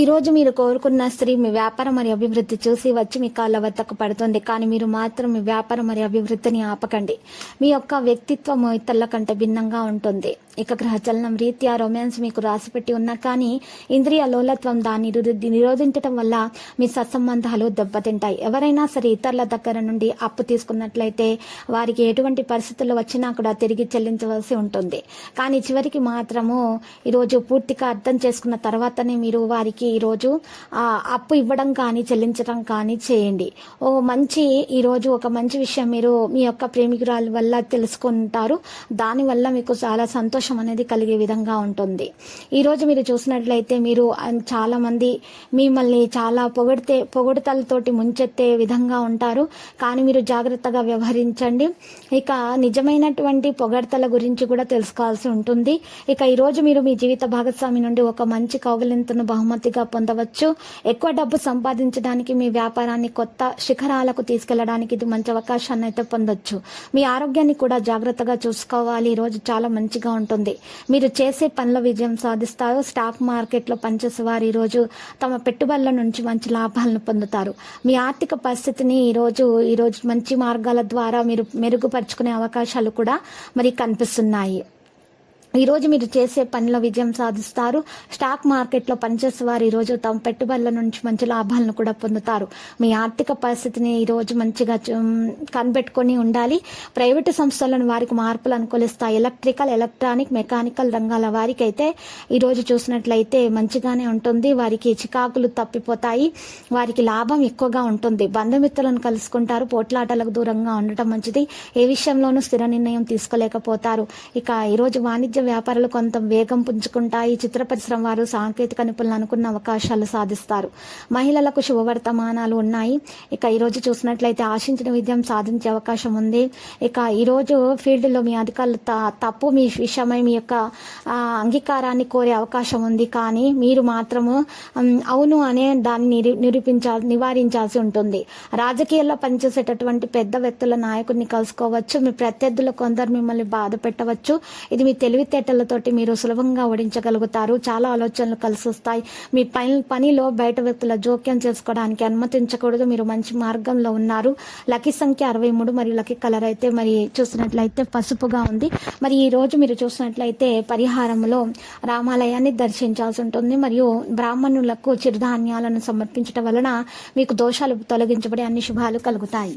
ఈరోజు మీరు కోరుకున్న స్త్రీ మీ వ్యాపారం మరియు అభివృద్ధి చూసి వచ్చి మీ కాళ్ళ వద్దకు పడుతుంది. కానీ మీరు మాత్రం మీ వ్యాపారం మరియు అభివృద్ధిని ఆపకండి. మీ యొక్క వ్యక్తిత్వం ఇతరుల కంటే భిన్నంగా ఉంటుంది. ఇక గ్రహచలనం రీత్యా రొమాన్స్ మీకు రాసిపెట్టి ఉన్నా కానీ ఇంద్రియ లోలత్వం దాన్ని నిరోధించడం వల్ల మీ సత్సంబంధాలు దెబ్బతింటాయి. ఎవరైనా సరే ఇతరుల దగ్గర నుండి అప్పు తీసుకున్నట్లయితే వారికి ఎటువంటి పరిస్థితులు వచ్చినా కూడా తిరిగి చెల్లించవలసి ఉంటుంది. కానీ చివరికి మాత్రము ఈరోజు పూర్తిగా అర్థం చేసుకున్న తర్వాతనే మీరు వారికి ఈరోజు అప్పు ఇవ్వడం కానీ చెల్లించడం కానీ చేయండి. ఓ మంచి ఈరోజు ఒక మంచి విషయం మీరు మీ యొక్క ప్రేమికురాలు వల్ల తెలుసుకుంటారు. దానివల్ల మీకు చాలా సంతోషం అనేది కలిగే విధంగా ఉంటుంది. ఈరోజు మీరు చూసినట్లయితే మీరు చాలామంది చాలా మంది మిమ్మల్ని చాలా పొగిడితే పొగడతలతోటి ముంచెత్తే విధంగా ఉంటారు. కానీ మీరు జాగ్రత్తగా వ్యవహరించండి. ఇక నిజమైనటువంటి పొగడతల గురించి కూడా తెలుసుకోవాల్సి ఉంటుంది. ఇక ఈరోజు మీరు మీ జీవిత భాగస్వామి నుండి ఒక మంచి కౌగిలింతను బహుమతిగా పొందవచ్చు. ఎక్కువ డబ్బు సంపాదించడానికి మీ వ్యాపారాన్ని కొత్త శిఖరాలకు తీసుకెళ్ళడానికి ఇది మంచి అవకాశాన్ని అయితే పొందొచ్చు. మీ ఆరోగ్యాన్ని కూడా జాగ్రత్తగా చూసుకోవాలి. ఈరోజు చాలా మంచిగా ఉంటుంది. మీరు చేసే పనుల విజయం సాధిస్తారు. స్టాక్ మార్కెట్లో పనిచేసే వారు ఈరోజు తమ పెట్టుబడుల నుంచి మంచి లాభాలను పొందుతారు. మీ ఆర్థిక పరిస్థితిని ఈరోజు ఈరోజు మంచి మార్గాల ద్వారా మీరు మెరుగుపరుచుకునే అవకాశాలు కూడా మరి కనిపిస్తున్నాయి. ఈరోజు మీరు చేసే పనిలో విజయం సాధిస్తారు. స్టాక్ మార్కెట్లో పనిచేసే వారు ఈరోజు తమ పెట్టుబడుల నుంచి మంచి లాభాలను కూడా పొందుతారు. మీ ఆర్థిక పరిస్థితిని ఈరోజు మంచిగా కనిపెట్టుకొని ఉండాలి. ప్రైవేటు సంస్థలను వారికి మార్పులు అనుకూలిస్తాయి. ఎలక్ట్రికల్ ఎలక్ట్రానిక్ మెకానికల్ రంగాల వారికి అయితే ఈరోజు చూసినట్లయితే మంచిగానే ఉంటుంది. వారికి చికాకులు తప్పిపోతాయి. వారికి లాభం ఎక్కువగా ఉంటుంది. బంధుమిత్రులను కలుసుకుంటారు. పోట్లాటలకు దూరంగా ఉండటం మంచిది. ఏ విషయంలోనూ స్థిర నిర్ణయం తీసుకోలేకపోతారు. ఇక ఈరోజు వాణిజ్య వ్యాపారాలు కొంత వేగం పుంజుకుంటాయి చిత్ర పరిశ్రమ వారు సాంకేతిక నిపుణులు అనుకున్న అవకాశాలు సాధిస్తారు. మహిళలకు శుభవర్తమానాలు ఉన్నాయి. ఇక ఈ రోజు చూసినట్లయితే ఆశించిన విజయం సాధించే అవకాశం ఉంది. ఇక ఈరోజు ఫీల్డ్లో మీ అధికారులు త- తప్పు మీ విషయమై మీ యొక్క అంగీకారాన్ని కోరే అవకాశం ఉంది. కానీ మీరు మాత్రము అవును అనే దాన్ని నిరూ నిరూపించాలి నివారించాల్సి ఉంటుంది. రాజకీయాల్లో పనిచేసేటటువంటి పెద్ద వ్యక్తుల నాయకుడిని కలుసుకోవచ్చు. మీ ప్రత్యర్థులు కొందరు మిమ్మల్ని బాధ పెట్టవచ్చు. ఇది మీ తెలివి తెలివితేటలతోటి మీరు సులభంగా ఓడించగలుగుతారు. చాలా ఆలోచనలు కలిసి వస్తాయి మీ పని పనిలో బయట వ్యక్తుల జోక్యం చేసుకోవడానికి అనుమతించకూడదు. మీరు మంచి మార్గంలో ఉన్నారు. లక్కీ సంఖ్య అరవై మూడు మరియు లక్కీ కలర్ అయితే మరి చూసినట్లయితే పసుపుగా ఉంది. మరి ఈ రోజు మీరు చూసినట్లయితే పరిహారంలో రామాలయాన్ని దర్శించాల్సి ఉంటుంది. మరియు బ్రాహ్మణులకు చిరుధాన్యాలను సమర్పించడం వలన మీకు దోషాలు తొలగించబడి అన్ని శుభాలు కలుగుతాయి.